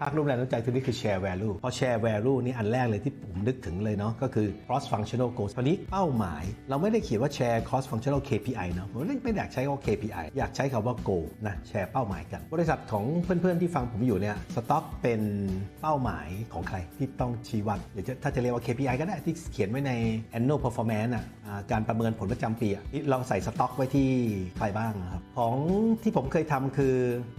ภาคร่วมแรงน้ำใจตัวนี้คือ share value พอ share value นี่อันแรกเลยที่ผมนึกถึงเลยเนาะก็คือ cross functional goals ตอนนี้เป้าหมาย เราไม่ได้เขียนว่า share cross functional KPI เนาะผมไม่อยากใช้คำว่า KPI อยากใช้คำว่า goal นะแชร์เป้าหมายกัน บริษัทของเพื่อนๆที่ฟังผมอยู่เนี่ยสต็อกเป็นเป้าหมายของใครที่ต้องชี้วัดหรือจะถ้าจะเรียกว่า KPI ก็ได้ที่เขียนไว้ใน annual performance อะการประเมินผลประจำปีอะนี่เราใส่สต็อกไว้ที่ใครบ้างครับของที่ผมเคยทำคือ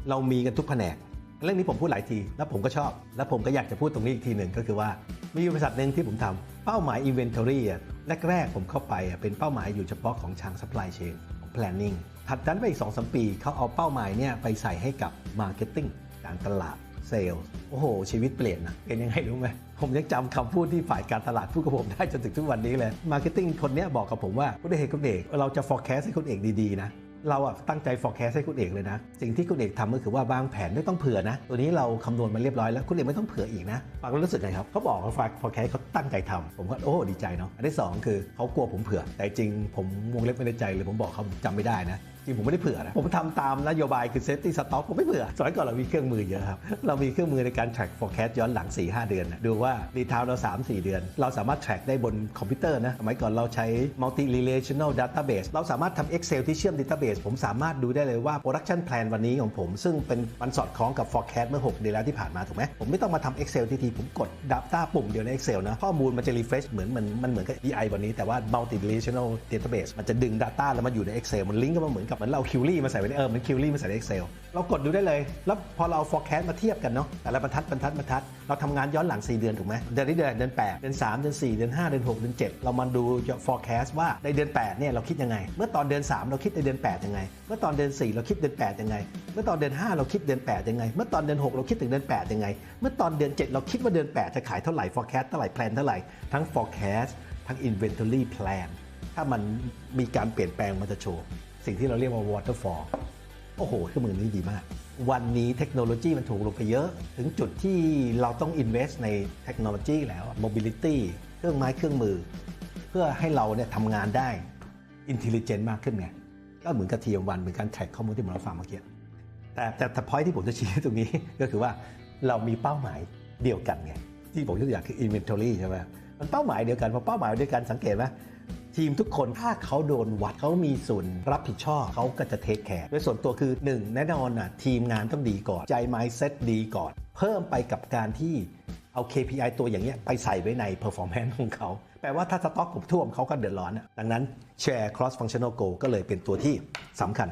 เรามีกันทุกแผนก เรื่องนี้ผมพูดหลายที แล้วผมก็ชอบ แล้วผมก็อยากจะพูดตรงนี้อีกทีหนึ่งก็คือว่ามีบริษัทหนึ่งที่ผมทำเป้าหมาย Inventory อะแรกๆผมเข้าไปอะเป็นเป้าหมายอยู่เฉพาะของทาง Supply Chain ของ Planning ถัดจากนั้นไปอีก2-3ปีเขาเอาเป้าหมายเนี่ยไปใส่ให้กับ Marketing การตลาด Sales โอ้โห ชีวิตเปลี่ยนนะเป็นยังไงรู้ไหมผมยังจำคำพูดที่ฝ่ายการตลาดพูดกับผมได้จนถึงทุกวันนี้เลย Marketing คนเนี้ยบอกกับผมว่าคุณเอกคุณเอกเราจะ forecast ให้คุณเอกดีๆนะ เราอะตั้งใจ forecast ให้คุณเอกเลยนะ สิ่งที่คุณเอกทำก็คือว่าวางแผนไม่ต้องเผื่อนะ ตัวนี้เราคำนวณมาเรียบร้อยแล้วคุณเอกไม่ต้องเผื่ออีกนะฟังแล้วรู้สึกไงครับเขาบอกว่า forecast เขาตั้งใจทำผมก็โอ้ดีใจเนาะอันที่สองคือเขากลัวผมเผื่อแต่จริงผมวงเล็บไม่ในใจเลยผมบอกเขาผมจำไม่ได้นะ ริงผมไม่ได้เผื่อนะผมทำตามนโยบายคือ safety stock ผมไม่เผื่อสมัยก่อนเรามีเครื่องมือเยอะครับ เรามีเครื่องมือในการ track forecast ย้อนหลัง 4-5 เดือนนะดูว่ารีทาวเรา 3-4 เดือน เราสามารถ track ได้บนคอมพิวเตอร์นะสมัยก่อนเราใช้ multi relational database เราสามารถทำ Excel ที่เชื่อม database ผมสามารถดูได้เลยว่า production plan วันนี้ของผม ซึ่งเป็นมันสอดคล้องกับ forecast เมื่อ 6 เดือนแล้วที่ผ่านมาถูกไหมผมไม่ต้องมาทำ Excel ทีทีผมกด data ปุ่มเดียวใน Excel นะข้อมูลมันจะ refresh เหมือนมันมันเหมือนกับ BI วันนี้แต่ว่า multi relational database มันจะดึง data แล้วมาอยู่ใน Excel มันลิงก์กันมาเหมือนกับเหมือนเรา query มาใส่ไว้ในเออเหมัน query มาใส่ใน Excel เรากดดูได้เลย แล้วพอเรา forecast มาเทียบกันเนาะแต่ละบรรทัดบรรทัดบรรทัดเราทำงานย้อนหลัง 4 เดือนถูกไหมเดือนนี้เดือนเดือน8เดือน3เดือน4เดือน5เดือน6เดือน7 เรามาดู forecast ว่าในเดือน8เนี่ยเราคิดยังไง เมื่อตอนเดือน 3 เราคิดในเดือน 8 ยังไง เมื่อตอนเดือน 4 เราคิดเดือน 8 ยังไง เมื่อตอนเดือน 5 เราคิดเดือน 8 ยังไง เมื่อตอนเดือน 6 เราคิดถึงเดือน 8 ยังไง เมื่อตอนเดือน 7 เราคิดว่าเดือน 8 จะขายเท่าไหร่ forecast เท่าไหร่ plan เท่าไหร่ทั้ง forecast ทั้ง inventory plan ถ้ามันมีการเปลี่ยนแปลงมันจะโชว์ สิ่งที่เราเรียกว่า waterfall โอ้โหเครื่องมือนี้ดีมาก วันนี้เทคโนโลยีมันถูกลงไปเยอะ ถึงจุดที่เราต้อง invest ในเทคโนโลยีแล้ว mobility เครื่องไม้เครื่องมือ เพื่อให้เราเนี่ยทำงานได้ intelligent มากขึ้นไงก็เหมือนกับทีมวันเหมือนการแท็กข้อมูลที่ผมเราฟังเมื่อกี้แต่แต่แต่ point ที่ผมจะชี้ตรงนี้ก็คือว่าเรามีเป้าหมายเดียวกันไงที่ผมยกตัวอย่างคือ inventory ใช่ไหมมันเป้าหมายเดียวกันพอเป้าหมายเดียวกันสังเกตไหม ทีมทุกคนถ้าเขาโดนวัดเขามีส่วนรับผิดชอบเขาก็จะเทคแคร์โดยส่วนตัวคือ 1 แน่นอนนะทีมงานต้องดีก่อน ใจ mindset ดีก่อน เพิ่มไปกับการที่เอา KPI ตัวอย่างเงี้ยไปใส่ไว้ใน performance ของเขา แปลว่าถ้าสต็อกผมท่วมเขาก็เดือดร้อนอะดังนั้น share cross functional goal ก็เลยเป็นตัวที่สำคัญ